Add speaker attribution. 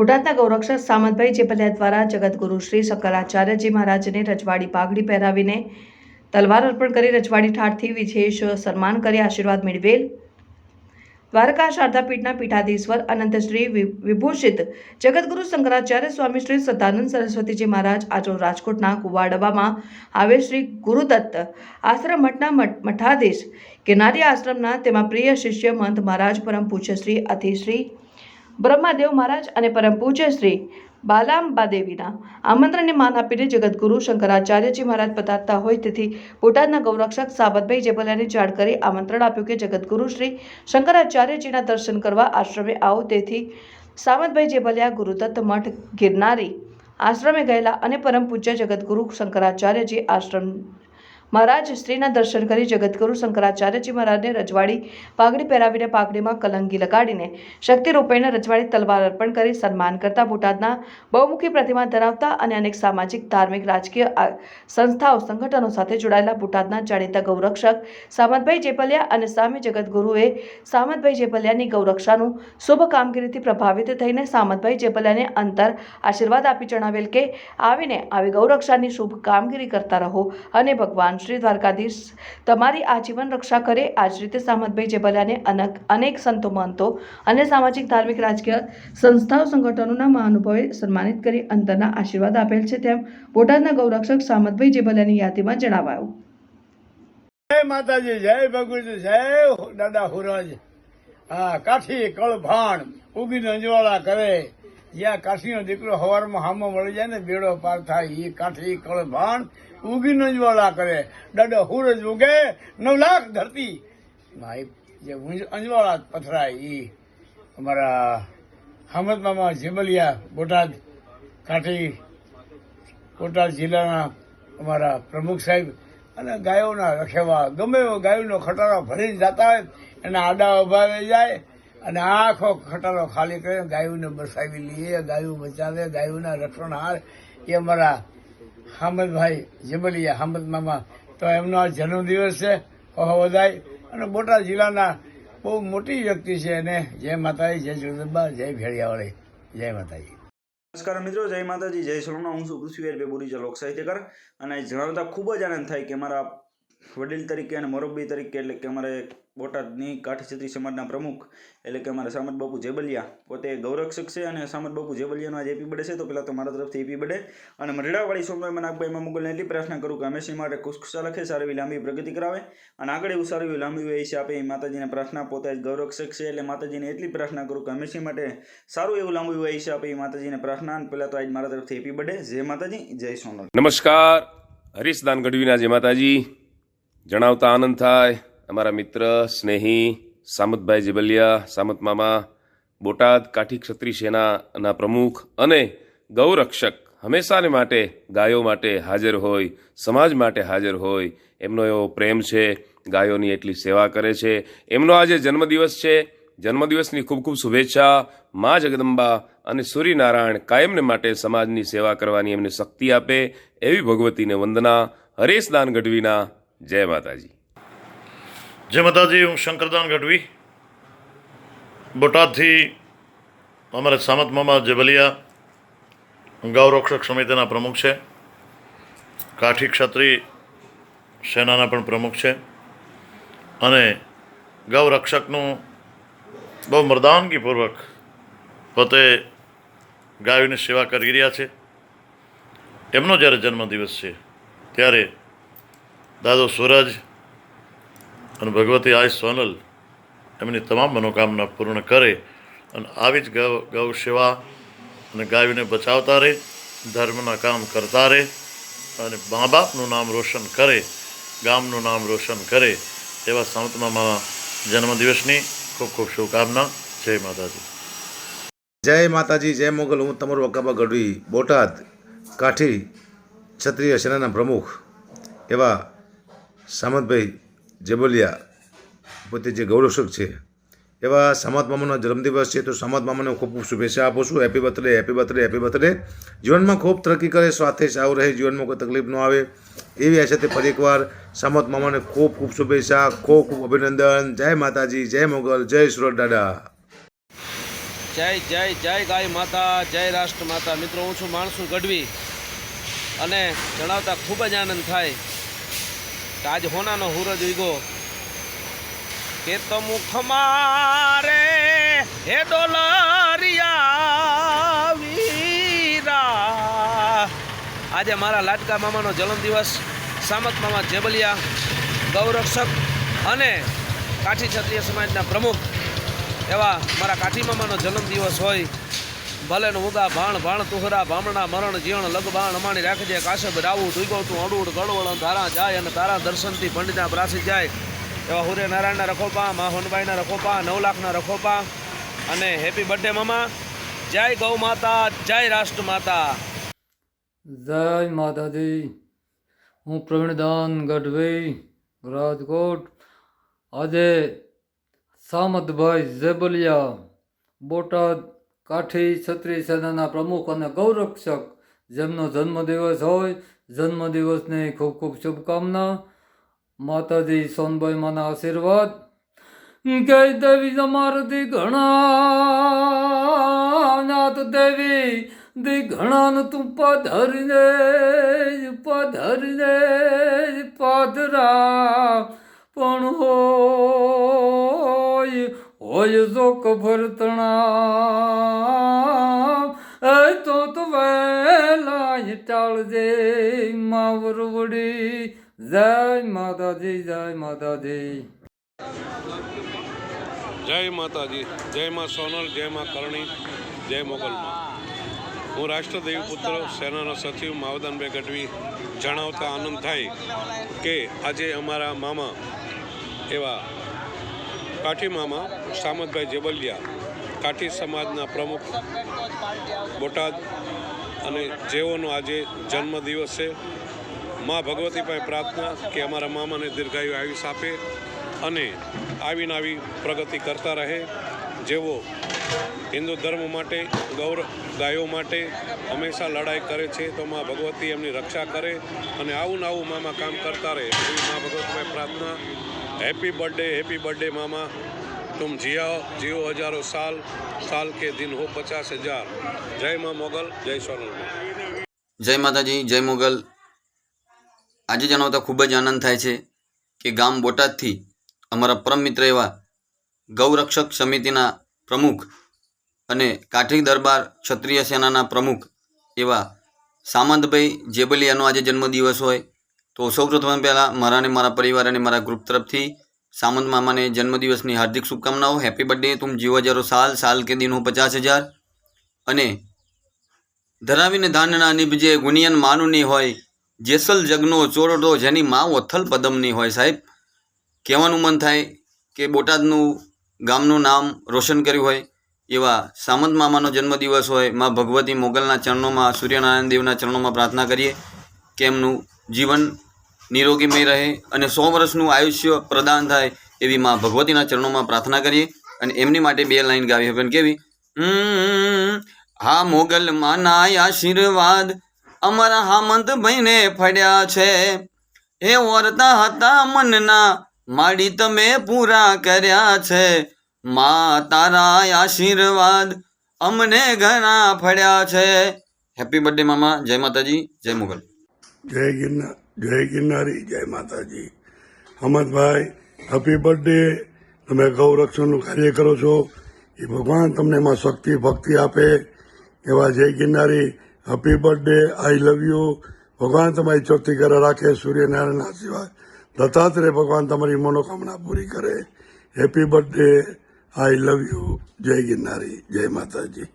Speaker 1: બોટાદના ગૌરક્ષક સામંતભાઈ ચેપલિયા દ્વારા જગતગુરુ શ્રી શંકરાચાર્યજી મહારાજને રજવાડી પાઘડી પહેરાવીને તલવાર અર્પણ કરી રજવાડી ઠાઠથી વિશેષ સન્માન કરી આશીર્વાદ મેળવેલ. દ્વારકા શારદા પીઠના પીઠાધીશ્વર અનંતશ્રી વિભૂષિત જગતગુરુ શંકરાચાર્ય સ્વામી શ્રી સદાનંદ સરસ્વતીજી મહારાજ આજો રાજકોટના કુવાડવામાં આવેલ શ્રી ગુરુદત્ત આશ્રમ મઠના મઠ- મઠાધીશ. કિનારી આશ્રમના તેમાં પ્રિય શિષ્ય મંત મહારાજ, પરમ પૂજ્ય શ્રી અતિશ્રી બ્રહ્માદેવ મહારાજ અને પરમ પૂજ્ય શ્રી બાલાંબા દેવીના આમંત્રણને માન આપીને જગતગુરુ શંકરાચાર્યજી મહારાજ પધારતા હોય તેથી બોટાદના ગૌરક્ષક સાબતભાઈ જેબલિયાની જાણ કરી આમંત્રણ આપ્યું કે જગતગુરુ શ્રી શંકરાચાર્યજીના દર્શન કરવા આશ્રમે આવો. તેથી સામતભાઈ જેબલિયા ગુરુદત્ત મઠ ગિરનારી આશ્રમે ગયેલા અને પરમ પૂજ્ય જગતગુરુ શંકરાચાર્યજી આશ્રમ મહારાજ સ્ત્રીના દર્શન કરી જગતગુરુ શંકરાચાર્યજી મહારાજને રજવાડી પાઘડી પહેરાવીને પાઘડીમાં કલંગી લગાડીને શક્તિ રૂપેણ રજવાડી તલવાર અર્પણ કરી સન્માન કરતા બોટાદના બહુમુખી પ્રતિમા ધરાવતા અને અનેક સામાજિક, ધાર્મિક, રાજકીય સંસ્થાઓ, સંગઠનો સાથે જોડાયેલા બોટાદના જાણીતા ગૌરક્ષક સામતભાઈ જેપલિયા અને સામે જગતગુરુએ સામતભાઈ જેપલિયાની ગૌરક્ષાનું શુભ કામગીરીથી પ્રભાવિત થઈને સામતભાઈ જેપલિયાને અંતર આશીર્વાદ આપી જણાવેલ કે, આવીને આવી ગૌરક્ષાની શુભ કામગીરી કરતા રહો અને ભગવાન શ્રી દ્વારકાધીશ, તમારી આજીવન રક્ષા કરે આ રીતે સામતભાઈ જેબલાને અનેક અનેક સંતો મહંતો અને સામાજિક, ધાર્મિક, રાજકીય સંસ્થાઓ, સંગઠનોના મહાનુભાવે સન્માનિત કરી અંતરના આશીર્વાદ આપેલ છે તેમ બોટાદના ગૌરક્ષક સામતભાઈ જેબલાની યાદીમાં જણાવાયું.
Speaker 2: જય માતાજી, જય ભગવતી જય દાદા હુરાજ. હા, કાઠી કળભાણ ઉગીને અંજવાળા કરે. જ્યાં કાઠીનો દીકરો હવારમાં હામો મળી જાય ને બેડો પાર થાય એ કાઠી કળભાણ ઉગીને અંજવાળા કરે. દાદા હુરજ ઉગે નવ લાખ ધરતી. ભાઈ જે અંજવાળા પથરાય એ અમારા હમદ મામા જેબલિયા બોટાદ કાઠી બોટાદ જિલ્લાના અમારા પ્રમુખ સાહેબ અને ગાયોના રખેવા. ગમે એવો ગાયોનો ખટારો ભરીને જતા હોય, એના આડા ઊભા જાય અને આખો ખટારો ખાલી કરીને ગાયોને બસાવી લઈએ, ગાયો બચાવે, ગાયોના રક્ષણ હાર. એ અમારા હામદભાઈ જબલિયા હામદ મામા. તો એમનો આ જન્મદિવસ છે, ઓહો વધાય. અને બોટાદ જિલ્લાના બહુ મોટી વ્યક્તિ છે અને જય માતાજી, જય જગદંબા, જય ભેળિયાવાળી. જય માતાજી.
Speaker 3: નમસ્કાર મિત્રો, જય માતાજી, જય સોમનાથ હું છું બુરી બેબુરી લોક સાહિત્યકાર અને જણાવતા ખૂબ જ આનંદ થાય કે મારા વડીલ તરીકે અને મોરબી તરીકે, એટલે કે અમારે બોટાદની કાઠી ક્ષત્રિય સમાજના પ્રમુખ, એટલે કે અમારા સામત બાપુ જેબલિયા પોતે ગૌરક્ષક છે અને સામત બાપુ જેબલિયાનો આજે એપી બડે છે, તો પહેલાં તો મારા તરફથી એપી બડે અને મરડાવાળી સોમનાથ મનાકભાઈ મામુગલને એટલી પ્રાર્થના કરું કે હંમેશા માટે ખુશખુશા લખે, સારી એવી લાંબી પ્રગતિ કરાવે. અને આગળ એવું સારું એવું લાંબી હોય છે આપે માતાજીને પ્રાર્થના, પોતે ગૌરક્ષક છે, એટલે માતાજીને એટલી પ્રાર્થના કરું કે હંમેશા માટે સારું એવું લાંબુ હોય છે આપે માતાજીને પ્રાર્થના. અને પહેલાં તો આજ મારા તરફથી એપી બડે જય માતાજી, જય સોમનાથ
Speaker 4: નમસ્કાર. હરીશદાન ગઢવીના, જય માતાજી. જણાવતા આનંદ થાય. અમારા મિત્ર, સ્નેહી, સામતભાઈ જેબલિયા સામત મામા, બોટાદ કાઠી ક્ષત્રિય સેનાના પ્રમુખ અને ગૌરક્ષક હંમેશાને માટે, ગાયો માટે હાજર હોય, સમાજ માટે હાજર હોય, એમનો એવો પ્રેમ છે, ગાયોની એટલી સેવા કરે છે. એમનો આજે જન્મદિવસ છે. જન્મદિવસની ખૂબ ખૂબ શુભેચ્છા મા જગદંબા અને સૂર્યનારાયણ કાયમને માટે સમાજની સેવા કરવાની એમને શક્તિ આપે એવી ભગવતીને વંદના, હરેશ દાન ગઢવીના જય માતાજી.
Speaker 5: જય માતાજી, હું શંકરદાન ગઢવી. બોટાદથી અમારા સામત મામા જબલિયા ગૌરક્ષક સમિતિના પ્રમુખ છે. કાઠી ક્ષત્રિય સેનાના પણ પ્રમુખ છે. અને ગૌરક્ષકનું બહુ મર્દાનગીપૂર્વક પોતે ગાયોની સેવા કરી રહ્યા છે. એમનો જ્યારે જન્મદિવસ છે, ત્યારે દાદો સૂરજ અને ભગવતી આય સોનલ એમની તમામ મનોકામના પૂર્ણ કરે અને આવી જ ગૌ ગૌ સેવા અને ગાયોને બચાવતા રહે, ધર્મના કામ કરતા રહે અને મા બાપનું નામ રોશન કરે, ગામનું નામ રોશન કરે એવા સંતમામા જન્મદિવસની ખૂબ ખૂબ શુભકામના. જય માતાજી.
Speaker 6: જય માતાજી, જય મોગલ. હું તમારું વકાબા ગઢવી બોટાદ કાઠી ક્ષત્રિય સેનાના પ્રમુખ એવા સામંતભાઈ જેબલિયા પોતે જે ગૌરવશક છે, એવા સામત મામાનો જન્મદિવસ છે, તો સામત મામાને ખૂબ ખૂબ શુભેચ્છા આપું છું. Happy birthday happy birthday happy birthday જીવનમાં ખૂબ તરક્કી કરે, સાથે સાવ રહે, જીવનમાં કોઈ તકલીફ ન આવે. એવી આશાથી ફરી એકવાર સામત મામાને ખૂબ ખૂબ શુભેચ્છા, ખૂબ ખૂબ અભિનંદન. જય માતાજી, જય મોગલ, જય સુરત દાદા.
Speaker 7: જય જય જય ગાય માતા, જય રાષ્ટ્ર માતા. મિત્રો, હું છું માણસું ગઢવી. અને જણાવતા ખૂબ જ આનંદ થાય. કે આજ હોનાનો હુરજ ઉગો કે તો મુખ મારે હે ડોલરિયા વીરા. આજે મારા લાડકા મામાનો જન્મદિવસ સામત મામા જેબલિયા, ગૌરક્ષક અને કાઠી ક્ષત્રિય સમાજના પ્રમુખ એવા મારા કાઠી મામાનો જન્મદિવસ હોય. ભલે ને ઉગા ભાણ ભાણ તુહરા ભામણા મરણ જીવણ લગબાણ અમાણી રાખજે કાશબ રાવું તું અડુડ ગળવળ ધારા જાય અને તારા દર્શનથી પંડિતના પ્રાસી જાય. એવા હુરે નારાયણના રખોપા મા હોનબાઈના રખોપા નવ લાખના રખોપા અને હેપી બર્થડે મામા. જય ગૌ માતા, જય રાષ્ટ્ર માતા.
Speaker 8: જય માતાજી. હું પ્રવીણદાન ગઢવી, રાજકોટ. આજે સામતભાઈ જેબલિયા બોટાદ કાઠી ક્ષત્રિય સેનાના પ્રમુખ અને ગૌરક્ષક. જેમનો જન્મદિવસ હોય, જન્મદિવસની ખૂબ ખૂબ શુભકામના. માતાજી સોનભાઈ માના આશીર્વાદ. જય દેવી તમારથી ઘણા નાથ દેવી. દી ઘણાન તું પધરને પધરને પધરા. પણ હોય હોય જો કભરતણા એ તો તો વેલા ટાળજે માવર વડી. જય માતાજી જય માતાજી.
Speaker 9: જય માતાજી, જય માં સોનલ, જય માં કરણી, જય મોગલમાં હું રાષ્ટ્રદેવી પુત્ર, સેનાનો સચિવ માવદાનભાઈ ગઢવી જણાવતા આનંદ થાય કે આજે અમારા મામા એવા કાઠી મામા સામતભાઈ જેબલિયા, કાઠી સમાજના પ્રમુખ બોટાદ અને જેઓનો આજે જન્મદિવસ છે. મા ભગવતી પાસે પ્રાર્થના કે અમારા મામાને દીર્ઘાયુ આયુષ આપે અને આવીને આવી પ્રગતિ કરતા રહે. જેઓ હિન્દુ ધર્મ માટે ગૌરવ ગાયો માટે હંમેશા લડાઈ કરે છે તો મા ભગવતી એમની રક્ષા કરે અને આવું ને આવું મામા કામ કરતા રહે. એવી મા ભગવતીભાઈ પ્રાર્થના હેપી બર્થડે હેપી બર્થડે મામા तुम जिया जियो हजारों साल साल के दिन हो पचास हजार जय माँ मोगल जय सोनल
Speaker 10: જય માતાજી જય મોગલ આજે જણાવતા ખૂબ જ આનંદ થાય છે કે ગામ બોટાદથી અમારા પરમ મિત્ર એવા ગૌરક્ષક સમિતિના પ્રમુખ અને કાઠી દરબાર ક્ષત્રિય સેનાના પ્રમુખ એવા સામંતભાઈ જેબલિયાનો આજે જન્મદિવસ હોય તો સૌપ્રથમ પહેલાં મારા અને મારા પરિવાર અને મારા ગ્રુપ તરફથી સામંત મામાને જન્મદિવસની હાર્દિક શુભકામનાઓ. હેપી બર્થડે તું જીવો હજારો સાલ. સાલ કે દિન હો પચાસ હજાર. અને ધરાવીને ધાનના નિભજે ગુનિયન માનુની હોય. જેસલ જગનો ચોરડો જેની માં ઓથલ પદમની હોય સાહેબ. કહેવાનું મન થાય કે બોટાદનું ગામનું નામ રોશન કર્યું હોય એવા સામંત મામાનો જન્મદિવસ હોય, માં ભગવતી મોગલના ચરણોમાં, સૂર્યનારાયણ દેવના ચરણોમાં પ્રાર્થના કરીએ કે એમનું જીવન નિરોગીમય રહે અને સો વર્ષનું આયુષ્ય પ્રદાન થાય એવી માં ભગવતીના ચરણોમાં પ્રાર્થના કરીએ અને એમની માટે બે લાઈન ગાવી પણ કેવી? હા મોગલ માના આશીર્વાદ અમારા હામંત ભાઈને ફળ્યા છે. એ વર્તા હતા મનના, માડી તમે પૂરા કર્યા છે. મા તારા આશીર્વાદ અમને ઘણા ફળ્યા છે. હેપી બર્થડે મામા, જય માતાજી, જય મોગલ.
Speaker 11: જય ગિરનાર. જય ગિરનારી જય માતાજી. હમદભાઈ હેપી બર્થડે તમે ગૌરક્ષણનું કાર્ય કરો છો. એ ભગવાન તમને એમાં શક્તિ, ભક્તિ આપે. એવા જય Girnari happy birthday I love you ભગવાન તમારી ચોથી ઘરે રાખે સૂર્યનારાયણ આશીર્વાદ. દત્તાત્રેય ભગવાન તમારી મનોકામના પૂરી કરે. Happy birthday I love you જય ગિરનારી જય માતાજી.